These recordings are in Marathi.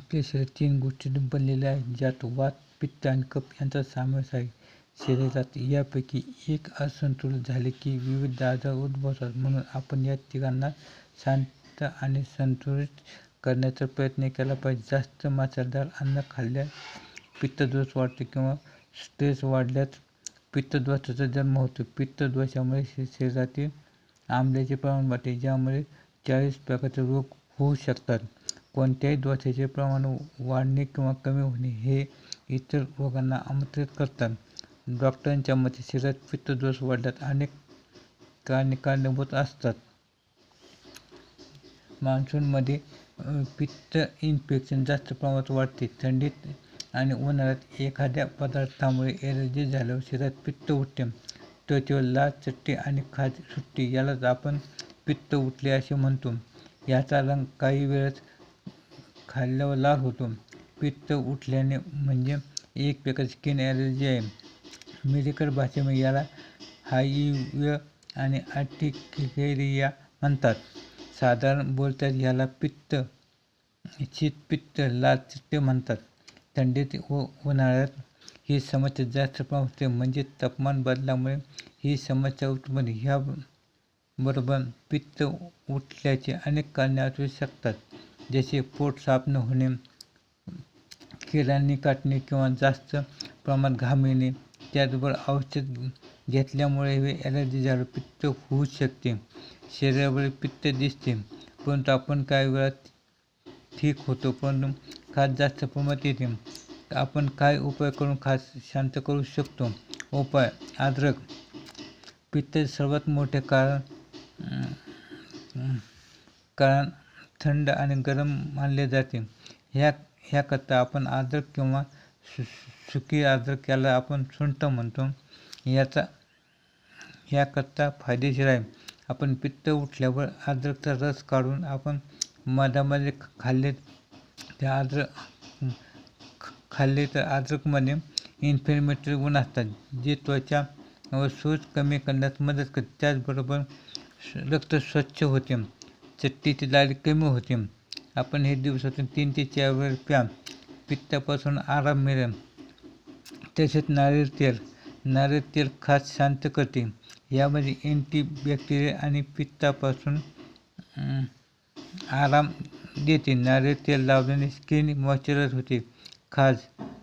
आपले शरीर तीन गोष्टी बनलेले आहे ज्यात वात पित्त आणि कफ यांचा समावेश आहे. शरीरात यापैकी एक असंतुलित झाले की विविध आजार उद्भवतात. म्हणून आपण या तिघांना शांत आणि संतुलित करण्याचा प्रयत्न केला पाहिजे. जास्त मसालेदार अन्न खाल्ल्यास पित्तदोष वाढते किंवा स्ट्रेस वाढल्यास पित्तदोषाचा जन्म होतो. पित्तदोषामुळे शरीरातील आम्ल्याचे प्रमाण वाढते ज्यामुळे चाळीस प्रकारचे रोग होऊ शकतात. कोणत्याही दोषाचे प्रमाण वाढणे किंवा कमी होणे हे इतर रोगांना आमंत्रित करतात. डॉक्टरांच्या मते शरीरात पित्तदोष वाढण्यात अनेक कारणे कारणीभूत असतात. मान्सूनमध्ये पित्त इन्फेक्शन जास्त प्रमाणात वाढते. थंडीत आणि उन्हाळ्यात एखाद्या पदार्थामुळे एलर्जी झाल्यावर शरीरात पित्त उठते. त्वचेवर लाल चट्टी आणि खाज सुट्टी यालाच आपण पित्त उठले असे म्हणतो. याचा रंग काही वेळेस खाल्ल्यावर लाल होतो. पित्त उठल्याने म्हणजे एक प्रकारची स्किन ॲलर्जी आहे. मेडिकल भाषेमध्ये याला हायव्य आणि आर्टिकेरिया म्हणतात. साधारण बोलतात याला पित्त शीतपित्त लाल चित्त म्हणतात. थंडीत व उन्हाळ्यात ही समस्या जास्त प्रमाणात होते. म्हणजे तापमान बदलामुळे ही समस्या उत्पन्न ह्या बरोबर पित्त उठल्याचे अनेक कारणे असू शकतात. जसे पोट साफ न होणे किड्यांनी काटणे किंवा जास्त प्रमाणात घाम येणे त्याचबरोबर औषध घेतल्यामुळे हे ॲलर्जी झालं पित्त होऊ शकते. शरीरावर पित्त दिसते परंतु आपण काही वेळात ठीक होतो परंतु खास जास्त प्रमाणात येते. आपण काय उपाय करून खास शांत करू शकतो. उपाय अद्रक. पित्त सर्वात मोठे कारण कारण थंड आणि गरम मानले जाते. ह्या ह्याकरता आपण आद्रक किंवा सु सुकी अद्रक याला आपण सुंठ म्हणतो. याचा ह्याकरता फायदेशीर आहे. आपण पित्त उठल्यावर आद्रकचा रस काढून आपण मधामध्ये खाल्ले त्या आद्र खाल्ले तर अद्रकमध्ये इन्फ्लेमेटरी गुण असतात जे त्वचा व सूज कमी करण्यास मदत करते त्याचबरोबर रक्त स्वच्छ होते. चट्टीची लाली कमी होते. आपण हे दिवसातून तीन ते चार वेळ प्या. पित्तापासून आराम मिळेल. तसेच नारळ तेल. नारळ तेल खास शांत करते. यामध्ये अँटीबॅक्टेरिया आणि पित्तापासून आराम देते. नारळ तेल लावल्याने स्किन मॉइश्चरायझर होते. खाज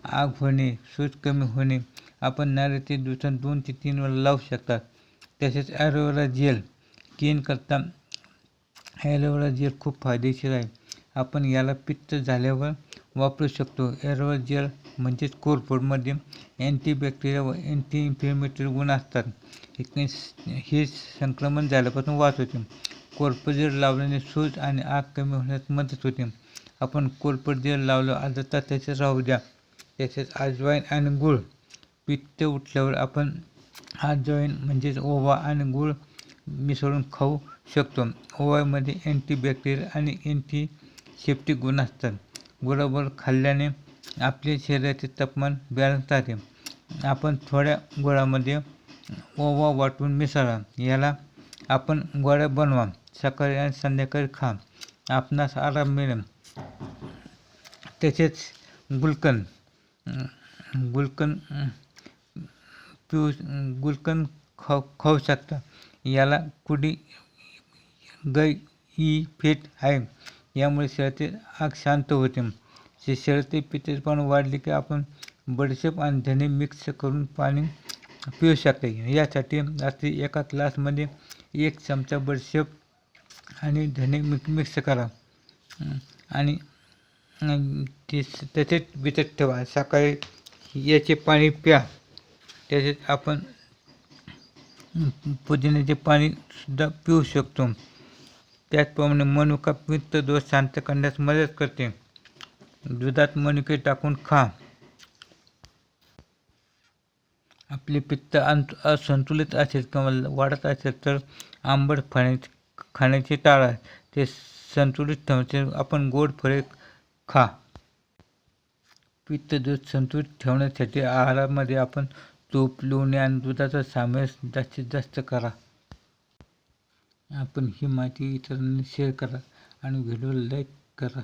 आग होणे सूज कमी होणे. आपण नारळ तेल दिवसात दोन ते तीन वेळा लावू शकतात तसेच ॲरोवेरा जेल स्किन करता ॲलोवेरा जेल खूप फायदेशीर आहे. आपण याला पित्त झाल्यावर वापरू शकतो. ॲलोवेरा जेल म्हणजेच कोरफडमध्ये अँटीबॅक्टेरिया व अँटी इन्फ्लेमेटरी गुण असतात. हे संक्रमण झाल्यापासून वाचवते कोरफड जेल लावल्याने सूज आणि आग कमी होण्यास मदत होते. आपण कोरफड जेल लावलं अर्धा तास त्याच्यात राहू द्या. तसेच अजवाईन आणि गूळ. पित्त उठल्यावर आपण अजवाईन म्हणजेच ओवा आणि गूळ मिसळून खाऊ शकतो ओव्यामध्ये अँटीबॅक्टेरियल आणि अँटीसेप्टिक गुण असतात. गुळावर खाल्ल्याने आपले शरीराचे तापमान बॅलन्स राहते. आपण थोड्या गुळामध्ये ओवा वाटून मिसळा. याला आपण गोळ्या बनवा. सकाळी आणि संध्याकाळी खा. आपणास आराम मिळेल. तसेच गुलकंद. गुलकंद पिऊ गुलकंद खाऊ खाऊ शकता. याला कुडी गै ई फेट आहे. यामुळे शरीरातील आग शांत होते. शरीरातील पित्ताचे प्रमाण वाढले की आपण बडीशेप आणि धने मिक्स करून पाणी पिऊ शकते यासाठी रात्री एका ग्लासमध्ये एक चमचा बडीशेप आणि धने मिक मिक्स करा. आणि ते तसेच भिजत ठेवा. सकाळी याचे पाणी प्या. तसेच आपण पुदिन्याचे पाणीसुद्धा पिऊ शकतो. त्याचप्रमाणे मनुका पित्त दोष शांत करण्यास मदत करते. दुधात मनुके टाकून खा. आपले पित्त असंतुलित असेल किंवा वाढत असेल तर आंबट फळे खाण्याचे टाळा ते संतुलित ठेवण्याचे आपण गोड फळे खा. पित्तदोष संतुलित ठेवण्यासाठी आहारामध्ये आपण तूप लोणी आणि दुधाचा समावेश जास्तीत जास्त करा. आपण ही माहिती इतरांना शेअर करा आणि व्हिडिओ लाईक करा.